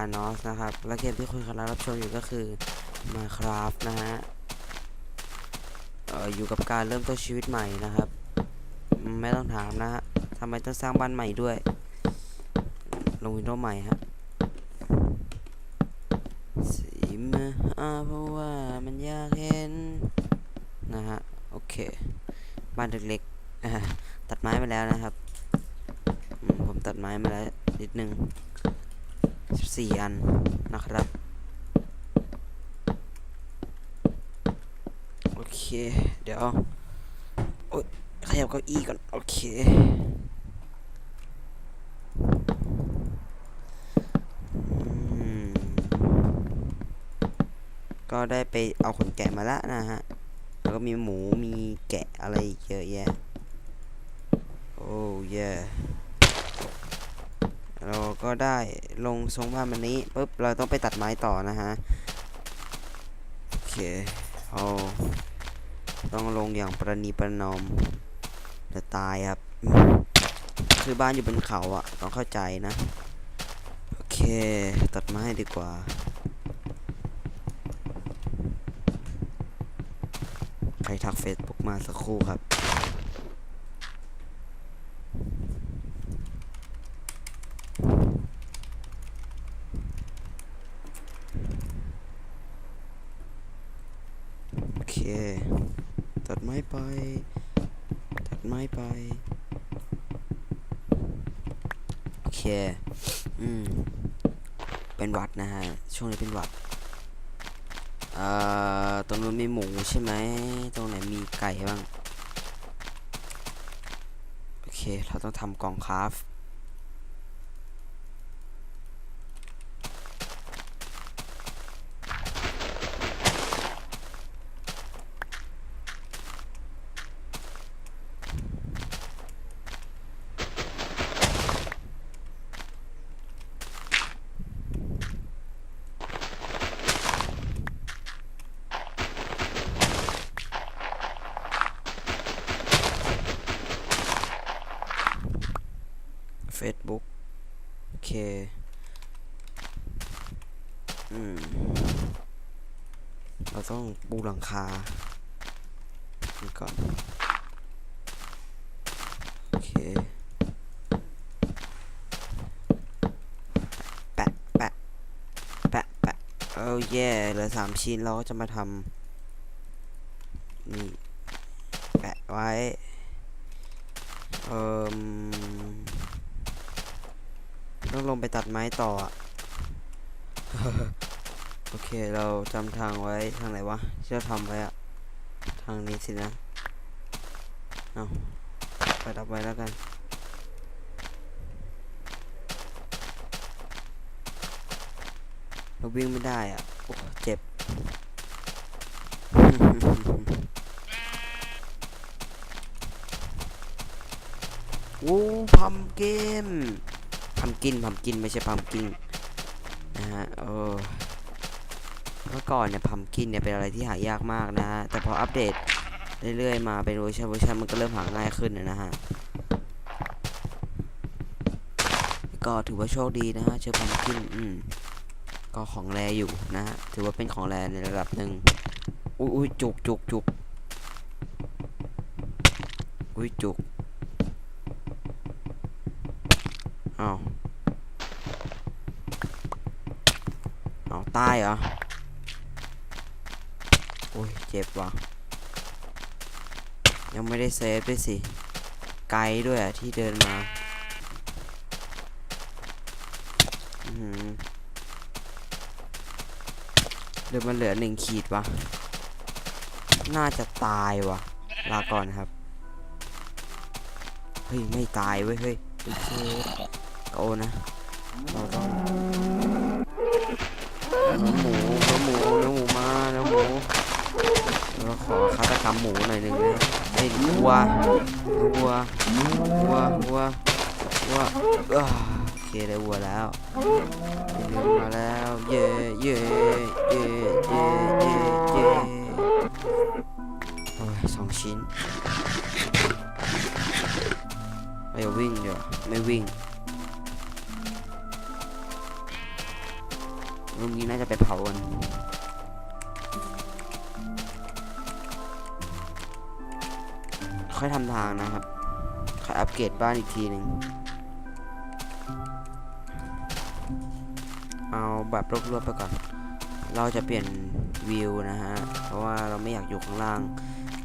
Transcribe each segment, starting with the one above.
านอสนะครับ และเกมที่คุณกำลังรับชมอยู่ก็คือ Minecraft นะฮะอยู่กับการเริ่มต้นชีวิตใหม่นะครับ ไม่ต้องถามนะฮะทำไมต้องสร้างบ้านใหม่ด้วย ลงวินโดว์ใหม่ฮะสีมาเพราะว่ามันยากเห็น นะฮะ โอเค บ้านเล็กๆตัดไม้มาแล้วนะครับ ผมตัดไม้มาแล้วนิดนึง สี่อันนะครับ โอเค เดี๋ยวโอ๊ยขยับเก้าอี้ก่อน โอเคก็ได้ไปเอาขนแกะมาล้วนะฮะ แล้วก็มีหมู มีแกะอะไรเยอะแยะ โอ้เย่ เราก็ได้ลงทรงบ้านมันนี้ปุ๊บเราต้องไปตัดไม้ต่อนะฮะโอเคเอาต้องลงอย่างประนีประนอมจะตายครับ คือบ้านอยู่บนเขาอะต้องเข้าใจนะ โอเค ตัดไม้ดีกว่าใครทักเฟซบุ๊กมาสักครู่ครับ โอเค ตัดไม้ไป ตัดไม้ไป โอเค อืม เป็นหวัดนะฮะ ช่วงนี้เป็นหวัดเอ่อตรงนู้นมีหมูใช่ไหมตรงไหนมีไก่บ้าง โอเค เราต้องทำกล่องคราฟต์ซบุ๊กโอเคอืม เราต้องปูหลังคานี่ก่อน โอเค แปะ แปะ แปะ แปะเออแย่เหลือสามชิ้นเราก็จะมาทำนี่ แปะไว้ เอ่ม ต้องลงไปตัดไม้ต่ออะโอเคเราจำทางไว้ทางไหนวะที่เราทำไว้อะทางนี้สินะเอาไปรับไว้แล้วกันเราวิ่งไม่ได้อะโอ้เจ็บ วูพัมกินพั มกินพัมกินไม่ใช่พัมกินนะฮะเออเมื่อก่อนเนี่ยพัมกินเนี่ยเป็นอะไรที่หายากมากนะฮะแต่พออัปเดตเรื่อยๆมาเป็นเวอร์ชันเวอร์ชันมันก็เริ่มหาง่ายขึ้นนะฮะก็ถือว่าโชคดีนะฮะเจอพัมกินอืมก็ของแรอยู่นะฮะถือว่าเป็นของแรในระดับหนึ่งอุ้ยอุ้ยจุกจุกจุกอุ้ยจุกเอาว เอาตายเหรอ โอ้ย เจ็บว่ะ ยังไม่ได้เซฟด้วยสิ ไกลด้วยอะที่เดินมาอือหือเดี๋ยวมันเหลือหนึ่งขีดวะ น่าจะตายว่ะลาก่อนครับ เฮ้ย ไม่ตายเว้ย เฮ้ยโอ้นะเราต้อง นื้อหมูเนื้อหมูเนื้อหมูมาเนื้อหมูเราขอฆาตกรรมหมูหน่อยหนึ่งนะไอ้วัววัววัววัววัวโอเคได้วัวแล้วได้เนื้อมาแล้วเย่เย่เย่เย่เย่เย่โอ้ยสองชิ้นเราอย่าวิ่งเดี๋ยวไม่วิ่ง ลุงนี้น่าจะไปเผากันค่อยทำทางนะครับ ค่อยอัปเกรดบ้านอีกทีหนึ่งเอาแบบรวบๆไปก่อน เราจะเปลี่ยนวิวนะฮะ เพราะว่าเราไม่อยากอยู่ข้างล่าง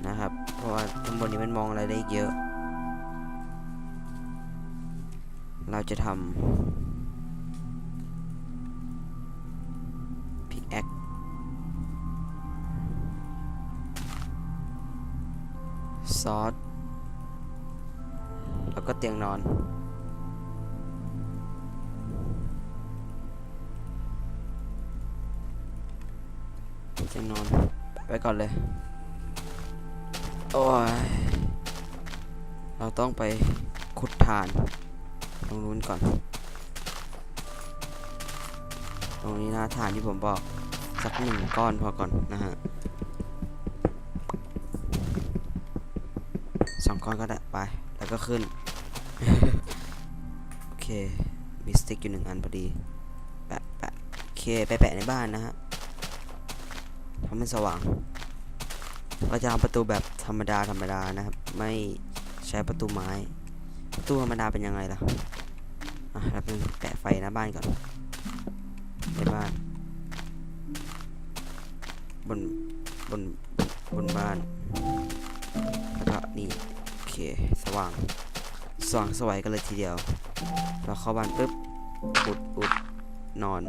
นะครับ เพราะว่าข้างบนนี้มันมองอะไรได้เยอะ เราจะทำ ซอส แล้วก็เตียงนอน เตียงนอน ไปก่อนเลย โอ้ย เราต้องไปขุดถ่าน ตรงนู้นก่อน ตรงนี้นะฐานที่ผมบอก สักหนึ่งก้อนพอก่อนนะฮะ ก้อนก็ได้ไป แล้วก็ขึ้น โอเค มีสติ๊กอยู่หนึ่งอันพอดีแปะแปะโอเคไปแปะในบ้านนะฮะทำให้สว่าง เราจะทำประตูแบบธรรมดาธรรมดานะครับ ไม่ใช้ประตูไม้ ประตูธรรมดาเป็นยังไงล่ะ อะเราเป็นแปะไฟหน้าบ้านก่อนในบ้าน บนบนบนบ้านแล้วก็นี่ เค สว่าง สว่างสวัยกันเลยทีเดียว เราเข้าบ้านปุ๊บ อุดอุดนอน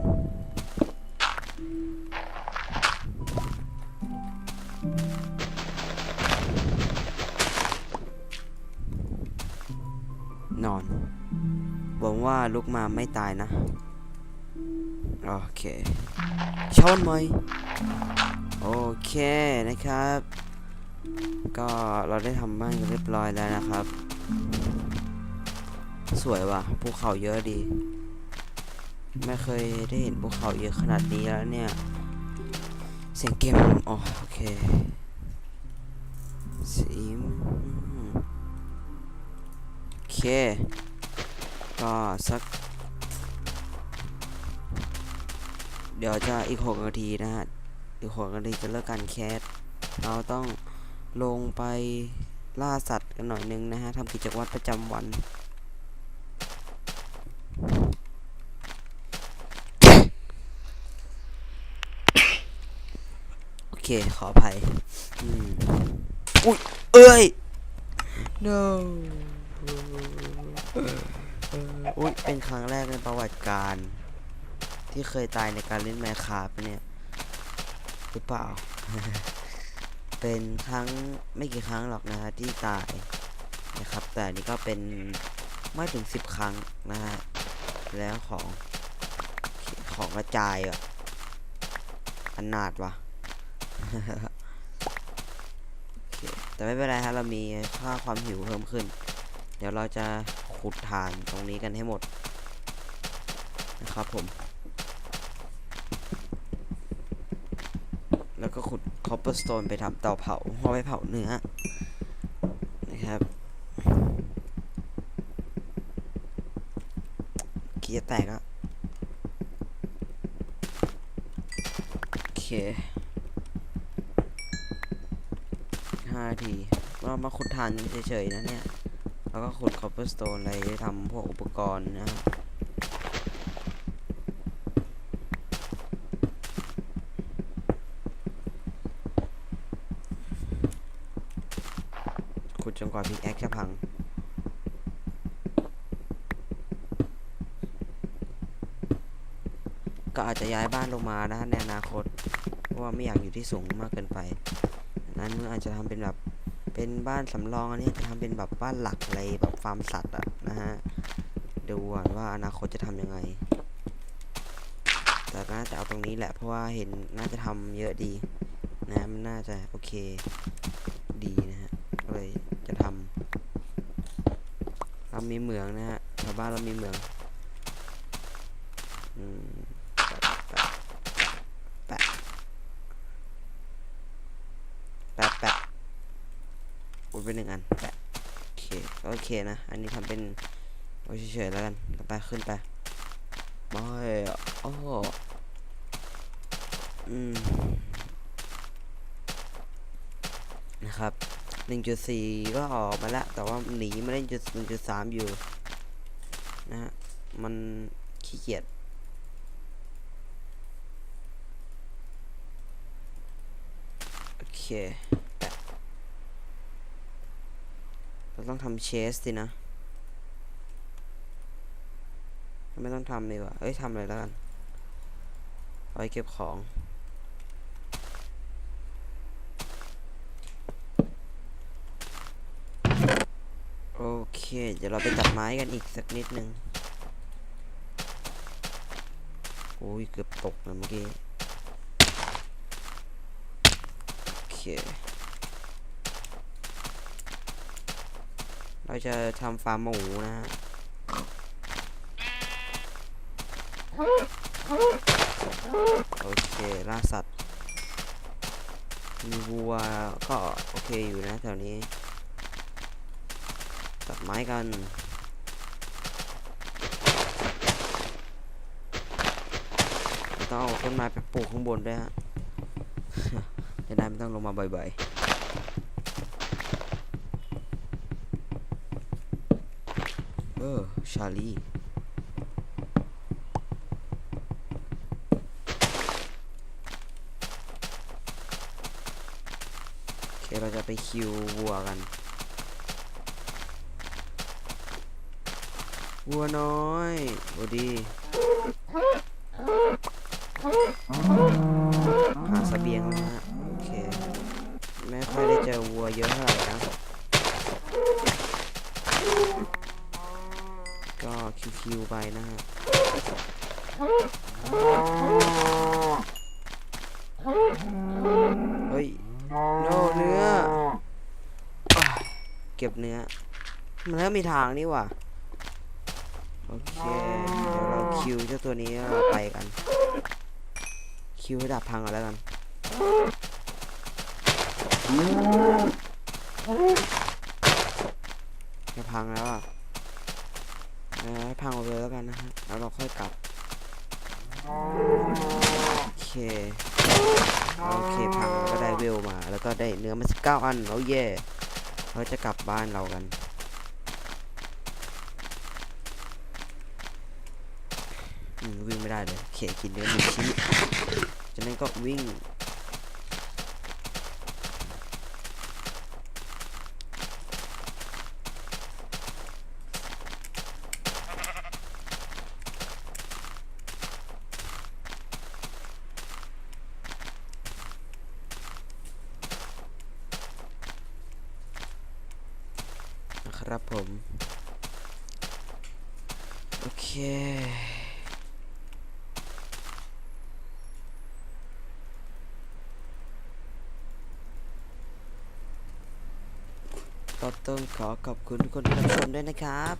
นอนหวังว่าลุกมาไม่ตายนะ โอเคช้าวันใหมโอเคนะครับ ก็เราได้ทำบ้านกันเรียบร้อยแล้วนะครับ สวยว่ะภูเขาเยอะดี ไม่เคยได้เห็นภูเขาเยอะขนาดนี้แล้วเนี่ย เสียงเกมอ๋อโอเคสีมโอเค ก็สัก เดี๋ยวจะอีกหกนาทีนะฮะ อีกหกนาทีจะเลิกการแคสเราต้อง ลงไปล่าสัตว์กันหน่อยนึงนะฮะทำกิจวัตรประจำวัน โอเค ขออภัยอืมอุ้ย เอ้ย no อุ้ย เป็นครั้งแรกในประวัติการ ที่เคยตายในการเล่นแมคคาร์เนี่ย หรือเปล่า เป็นครั้งไม่กี่ครั้งหรอกนะฮะที่ตายนะครับ แต่นี่ก็เป็นไม่ถึงสิบครั้งนะฮะแล้วของของกระจายอะอนาดวะแต่ไม่เป็นไรฮะเรามีค่าความหิวเพิ่มขึ้น เดี๋ยวเราจะขุดถ่านตรงนี้กันให้หมดนะครับผม แล้วก็ขุด copperstone ไปทำเตาเผาเอาไปเผาเนื้อนะครับ เกียร์แตกอะโอเคห้าทีเรามาขุดทานเฉยๆนะเนี่ย แล้วก็ขุด copperstone อะไรทำพวกอุปกรณ์นะครับ ขุดจน กว่าพิกแอคจะพัง ก็อาจจะย้ายบ้านลงมานะในอนาคต เพราะว่าไม่อยากอยู่ที่สูงมากเกินไป นั้นอาจจะทำเป็นแบบเป็นบ้านสำรองอันนี้จะทำเป็นแบบบ้านหลักอะไรแบบฟาร์มสัตว์อะนะฮะดูก่อนว่าอนาคตจะทำยังไง แต่น่าจะเอาตรงนี้แหละเพราะว่าเห็นน่าจะทำเยอะดีนะมันน่าจะโอเค ดีนะฮะ ก็เลยจะทำเรา มีเหมืองนะฮะชาวบ้านเรามีเหมืองอืมแปะแปะแปะแปะอุดไปหนึ่งอันแปะโอเคโอเคนะ อันนี้ทำเป็นไว้เฉยๆแล้วกันไปขึ้นไปไม่โอ้อืมนะครับ 1.4 ก็ออกมาแล้ว แต่ว่าหนีมาเล่นจุด1.3 อยู่ นะฮะ มันขี้เกียจโอเคเราต้องทำเชสสินะ ไม่ต้องทำดีกว่าเอ้ยทำเลยแล้วกันไว้เก็บของ โอ เคเดี๋ยวเราไปตัดไม้กันอีกสักนิดนึงโอ้ยเกือบตกนะเมื่อกี้โอเคเราจะทำฟาร์มหมูนะฮะโอเคล่าสัตว์มีวัวก็โอเคอยู่นะแถวนี้ ตัดไม้กันต้องเอาต้นไม้ไปปลูกข้างบนด้วยฮะจะได้ไม่ต้องลงมาบ่อยๆเออชาลีโอเคเราจะไปคิววัวกัน วัวน้อยโอดีหาเสบียงแล้วนะฮะโอเคไม่ค่อยได้เจอวัวเยอะเท่าไหร่นะ ก็คิวๆไปนะฮะเฮ้ยโนเนื้อ เก็บเนื้อ มันก็มีทางนี่ว่ะ เคเดี๋ยวเราคิวเจ้าตัวนี้เราไปกัน คิวให้ดับพังก่อนแล้วกันจะพังแล้วอะให้พังหมดเลยแล้วกันนะฮะแล้วเราค่อยกลับโอเคโอเคพังแล้วก็ได้เวลมา แล้วก็ได้เนื้อมาสิบเก้าอันโอ้เย่เราจะกลับบ้านเรากัน อืมวิ่งไม่ได้เลยโอเค กินเนื้อหนึ่งชิ้นจากนั้นก็วิ่ง นะครับผม โอเค ก็ต้องขอขอบคุณทุกคนที่รับชมด้วยนะครับ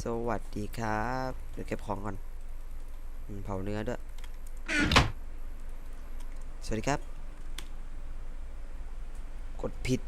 สวัสดีครับเดี๋ยวเก็บของก่อนเผาเนื้อด้วย สวัสดีครับ กดผิด